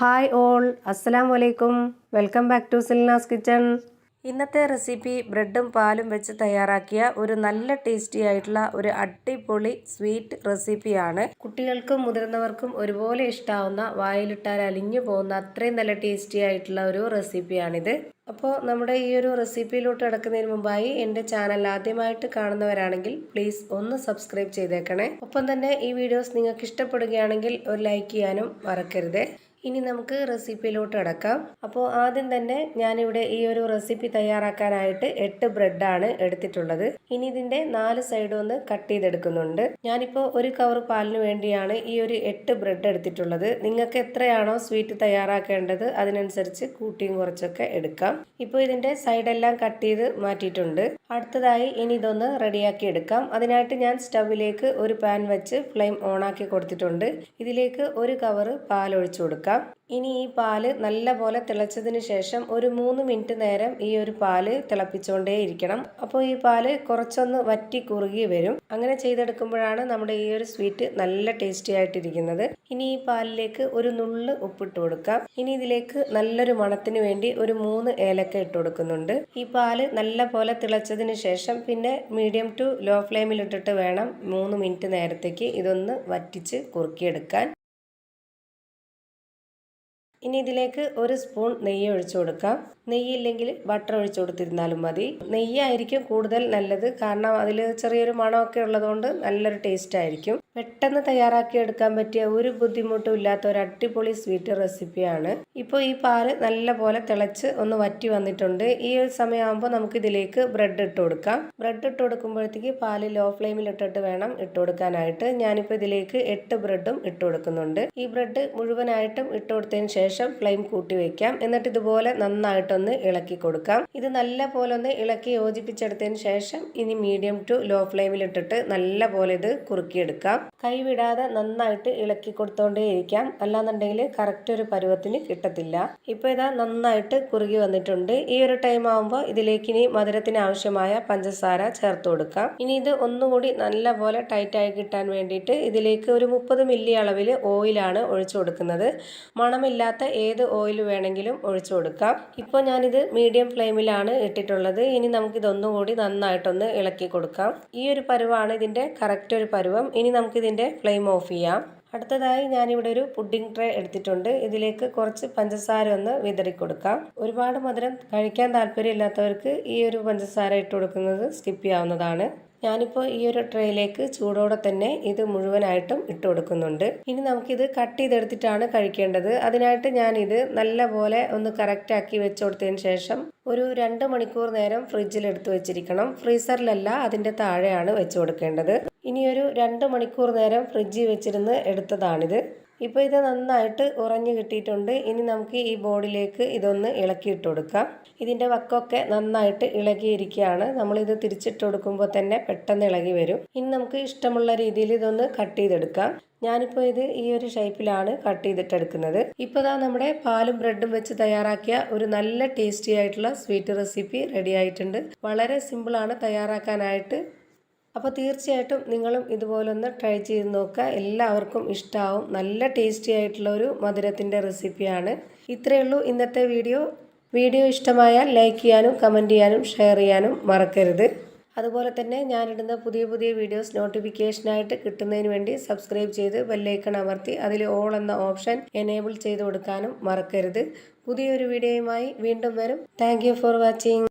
Hi all അസ്സലാം വലൈക്കും welcome back to Silnas kitchen. ഇന്നത്തെ റെസിപ്പി ബ്രെഡും പാലും വെച്ച് തയ്യാറാക്കിയ ഒരു നല്ല ടേസ്റ്റി ആയിട്ടുള്ള ഒരു അടിപൊളി സ്വീറ്റ് റെസിപ്പിയാണ്. കുട്ടികൾക്കും മുതിർന്നവർക്കും ഒരുപോലെ ഇഷ്ടാവുന്ന വായിലിട്ടാൽ അലിഞ്ഞു പോകുന്ന അത്രയും നല്ല ടേസ്റ്റി ആയിട്ടുള്ള ഒരു റെസിപ്പിയാണിത്. അപ്പോൾ നമ്മുടെ ഈ ഒരു റെസിപ്പിയിലോട്ട് കിടക്കുന്നതിന് മുമ്പായി എന്റെ ചാനൽ ആദ്യമായിട്ട് കാണുന്നവരാണെങ്കിൽ പ്ലീസ് ഒന്ന് സബ്സ്ക്രൈബ് ചെയ്തേക്കണേ. ഒപ്പം തന്നെ ഈ വീഡിയോസ് നിങ്ങൾക്ക് ഇഷ്ടപ്പെടുകയാണെങ്കിൽ ഒരു ലൈക്ക് ചെയ്യാനും മറക്കരുത്. ഇനി നമുക്ക് റെസിപ്പിയിലോട്ട് കിടക്കാം അപ്പോൾ ആദ്യം തന്നെ ഞാനിവിടെ ഈ ഒരു റെസിപ്പി തയ്യാറാക്കാനായിട്ട് എട്ട് ബ്രെഡാണ് എടുത്തിട്ടുള്ളത്. ഇനി ഇതിന്റെ നാല് സൈഡും ഒന്ന് കട്ട് ചെയ്തെടുക്കുന്നുണ്ട്. ഞാനിപ്പോൾ ഒരു കവർ പാലിന് വേണ്ടിയാണ് ഈ ഒരു എട്ട് ബ്രെഡ് എടുത്തിട്ടുള്ളത്. നിങ്ങൾക്ക് എത്രയാണോ സ്വീറ്റ് തയ്യാറാക്കേണ്ടത് അതിനനുസരിച്ച് കൂട്ടിയും കുറച്ചൊക്കെ എടുക്കാം. ഇപ്പോൾ ഇതിന്റെ സൈഡെല്ലാം കട്ട് ചെയ്ത് മാറ്റിയിട്ടുണ്ട്. അടുത്തതായി ഇനി ഇതൊന്ന് റെഡിയാക്കി എടുക്കാം. അതിനായിട്ട് ഞാൻ സ്റ്റവിലേക്ക് ഒരു പാൻ വെച്ച് ഫ്ലെയിം ഓണാക്കി കൊടുത്തിട്ടുണ്ട്. ഇതിലേക്ക് ഒരു കവറ് പാൽ ഒഴിച്ചു കൊടുക്കാം. ഇനി ഈ പാൽ നല്ലപോലെ തിളച്ചതിന് ശേഷം ഒരു മൂന്ന് മിനിറ്റ് നേരം ഈ ഒരു പാൽ തിളപ്പിച്ചുകൊണ്ടേ ഇരിക്കണം. അപ്പോൾ ഈ പാൽ കുറച്ചൊന്ന് വറ്റി കുറുകി വരും. അങ്ങനെ ചെയ്തെടുക്കുമ്പോഴാണ് നമ്മുടെ ഈ ഒരു സ്വീറ്റ് നല്ല ടേസ്റ്റി ആയിട്ടിരിക്കുന്നത്. ഇനി ഈ പാലിലേക്ക് ഒരു നുള്ള് ഉപ്പിട്ട് കൊടുക്കാം. ഇനി ഇതിലേക്ക് നല്ലൊരു മണത്തിന് വേണ്ടി ഒരു മൂന്ന് ഏലക്ക ഇട്ട് കൊടുക്കുന്നുണ്ട്. ഈ പാൽ നല്ല പോലെ തിളച്ചതിന് ശേഷം പിന്നെ മീഡിയം ടു ലോ ഫ്ലെയിമിൽ ഇട്ടിട്ട് വേണം മൂന്ന് മിനിറ്റ് നേരത്തേക്ക് ഇതൊന്ന് വറ്റിച്ച് കുറുക്കിയെടുക്കാൻ. ഇനി ഇതിലേക്ക് ഒരു സ്പൂൺ നെയ്യ് ഒഴിച്ചു കൊടുക്കാം. നെയ്യില്ലെങ്കിൽ ബട്ടർ ഒഴിച്ചു കൊടുത്തിരുന്നാലും മതി. നെയ്യായിരിക്കും കൂടുതൽ നല്ലത്. കാരണം അതിൽ ചെറിയൊരു മണമൊക്കെ ഉള്ളതുകൊണ്ട് നല്ലൊരു ടേസ്റ്റ് ആയിരിക്കും. പെട്ടെന്ന് തയ്യാറാക്കി എടുക്കാൻ പറ്റിയ ഒരു ബുദ്ധിമുട്ടും ഇല്ലാത്ത ഒരു അടിപൊളി സ്വീറ്റ് റെസിപ്പിയാണ്. ഇപ്പോൾ ഈ പാൽ നല്ലപോലെ തിളച്ച് ഒന്ന് വറ്റി വന്നിട്ടുണ്ട്. ഈ ഒരു സമയമാകുമ്പോൾ നമുക്ക് ഇതിലേക്ക് ബ്രെഡ് ഇട്ട് കൊടുക്കാം. ബ്രെഡ് ഇട്ട് കൊടുക്കുമ്പോഴത്തേക്ക് പാൽ ലോ ഫ്ലെയിമിൽ ഇട്ടിട്ട് വേണം ഇട്ട് കൊടുക്കാനായിട്ട്. ഞാനിപ്പോൾ ഇതിലേക്ക് എട്ട് ബ്രെഡും ഇട്ട് കൊടുക്കുന്നുണ്ട്. ഈ ബ്രെഡ് മുഴുവനായിട്ടും ഇട്ട് കൊടുത്തതിന് ശേഷം ഫ്ലെയിം കൂട്ടി വയ്ക്കാം എന്നിട്ട് ഇതുപോലെ നന്നായിട്ടൊന്ന് ഇളക്കി കൊടുക്കാം. ഇത് നല്ല പോലെ ഒന്ന് ഇളക്കി യോജിപ്പിച്ചെടുത്തതിന് ശേഷം ഇനി മീഡിയം ടു ലോ ഫ്ലെയിമിൽ ഇട്ടിട്ട് നല്ല പോലെ ഇത് കുറുക്കിയെടുക്കാം. കൈവിടാതെ നന്നായിട്ട് ഇളക്കി കൊടുത്തോണ്ടേയിരിക്കാം. അല്ലാന്നുണ്ടെങ്കിൽ കറക്റ്റ് ഒരു പരുവത്തിന് കിട്ടത്തില്ല. ഇപ്പൊ ഇതാ നന്നായിട്ട് കുറുകി വന്നിട്ടുണ്ട്. ഈ ഒരു ടൈം ആകുമ്പോൾ ഇതിലേക്ക് ഇനി മധുരത്തിന് ആവശ്യമായ പഞ്ചസാര ചേർത്ത് കൊടുക്കാം. ഇനി ഇത് ഒന്നുകൂടി നല്ല പോലെ ടൈറ്റായി കിട്ടാൻ വേണ്ടിയിട്ട് ഇതിലേക്ക് ഒരു മുപ്പത് മില്ലി അളവിൽ ഓയിലാണ് ഒഴിച്ചു കൊടുക്കുന്നത്. മണമില്ലാത്ത ഏത് ഓയിൽ വേണമെങ്കിലും ഒഴിച്ചു കൊടുക്കാം. ഇപ്പോൾ ഞാനിത് മീഡിയം ഫ്ലെയിമിലാണ് ഇട്ടിട്ടുള്ളത്. ഇനി നമുക്കിതൊന്നുകൂടി നന്നായിട്ടൊന്ന് ഇളക്കി കൊടുക്കാം. ഈ ഒരു പരുവാണ് ഇതിന്റെ കറക്റ്റ് ഒരു പരുവം. ഇനി നമുക്ക് നമുക്കിതിന്റെ ഫ്ലെയിം ഓഫ് ചെയ്യാം. അടുത്തതായി ഞാനിവിടെ ഒരു പുഡിംഗ് ട്രേ എടുത്തിട്ടുണ്ട്. ഇതിലേക്ക് കുറച്ച് പഞ്ചസാര ഒന്ന് വിതറി കൊടുക്കാം. ഒരുപാട് മധുരം കഴിക്കാൻ താല്പര്യമില്ലാത്തവർക്ക് ഈ ഒരു പഞ്ചസാര ഇട്ട് കൊടുക്കുന്നത് സ്കിപ്പ് ചെയ്യാവുന്നതാണ്. ഞാനിപ്പോൾ ഈ ഒരു ട്രേയിലേക്ക് ചൂടോടെ തന്നെ ഇത് മുഴുവനായിട്ടും ഇട്ട് കൊടുക്കുന്നുണ്ട്. ഇനി നമുക്കിത് കട്ട് ചെയ്തെടുത്തിട്ടാണ് കഴിക്കേണ്ടത്. അതിനായിട്ട് ഞാനിത് നല്ല പോലെ ഒന്ന് കറക്റ്റാക്കി വെച്ച് കൊടുത്തതിന് ശേഷം ഒരു രണ്ട് മണിക്കൂർ നേരം ഫ്രിഡ്ജിൽ എടുത്തു വെച്ചിരിക്കണം. ഫ്രീസറിലല്ല അതിന്റെ താഴെയാണ് വെച്ച് കൊടുക്കേണ്ടത്. ഇനിയൊരു രണ്ട് മണിക്കൂർ നേരം ഫ്രിഡ്ജിൽ വെച്ചിരുന്ന് എടുത്തതാണിത്. ഇപ്പോൾ ഇത് നന്നായിട്ട് ഉറഞ്ഞു കിട്ടിയിട്ടുണ്ട്. ഇനി നമുക്ക് ഈ ബോർഡിലേക്ക് ഇതൊന്ന് ഇളക്കിയിട്ട് കൊടുക്കാം. ഇതിന്റെ വക്കൊക്കെ നന്നായിട്ട് ഇളകിയിരിക്കുകയാണ്. നമ്മളിത് തിരിച്ചിട്ട് കൊടുക്കുമ്പോൾ തന്നെ പെട്ടെന്ന് ഇളകി വരും. ഇനി നമുക്ക് ഇഷ്ടമുള്ള രീതിയിൽ ഇതൊന്ന് കട്ട് ചെയ്തെടുക്കാം. ഞാനിപ്പോൾ ഇത് ഈ ഒരു ഷേപ്പിലാണ് കട്ട് ചെയ്തിട്ടെടുക്കുന്നത്. ഇപ്പോൾ ഇതാ നമ്മുടെ പാലും ബ്രെഡും വെച്ച് തയ്യാറാക്കിയ ഒരു നല്ല ടേസ്റ്റി ആയിട്ടുള്ള സ്വീറ്റ് റെസിപ്പി റെഡി ആയിട്ടുണ്ട്. വളരെ സിമ്പിളാണ് തയ്യാറാക്കാനായിട്ട്. അപ്പോൾ തീർച്ചയായിട്ടും നിങ്ങളും ഇതുപോലൊന്ന് ട്രൈ ചെയ്ത് നോക്കുക. എല്ലാവർക്കും ഇഷ്ടമാവും നല്ല ടേസ്റ്റി ആയിട്ടുള്ള ഒരു മധുരത്തിന്റെ റെസിപ്പിയാണ് ഇത്രയേ ഉള്ളൂ ഇന്നത്തെ വീഡിയോ വീഡിയോ ഇഷ്ടമായാൽ ലൈക്ക് ചെയ്യാനും കമന്റ് ചെയ്യാനും ഷെയർ ചെയ്യാനും മറക്കരുത്. അതുപോലെ തന്നെ ഞാനിടുന്ന പുതിയ പുതിയ വീഡിയോസ് നോട്ടിഫിക്കേഷനായിട്ട് കിട്ടുന്നതിന് വേണ്ടി സബ്സ്ക്രൈബ് ചെയ്ത് ബെല്ലൈക്കൺ അമർത്തി അതിൽ ഓൾ എന്ന ഓപ്ഷൻ എനേബിൾ ചെയ്ത് കൊടുക്കാനും മറക്കരുത്. പുതിയൊരു വീഡിയോയുമായി വീണ്ടും വരും. Thank for watching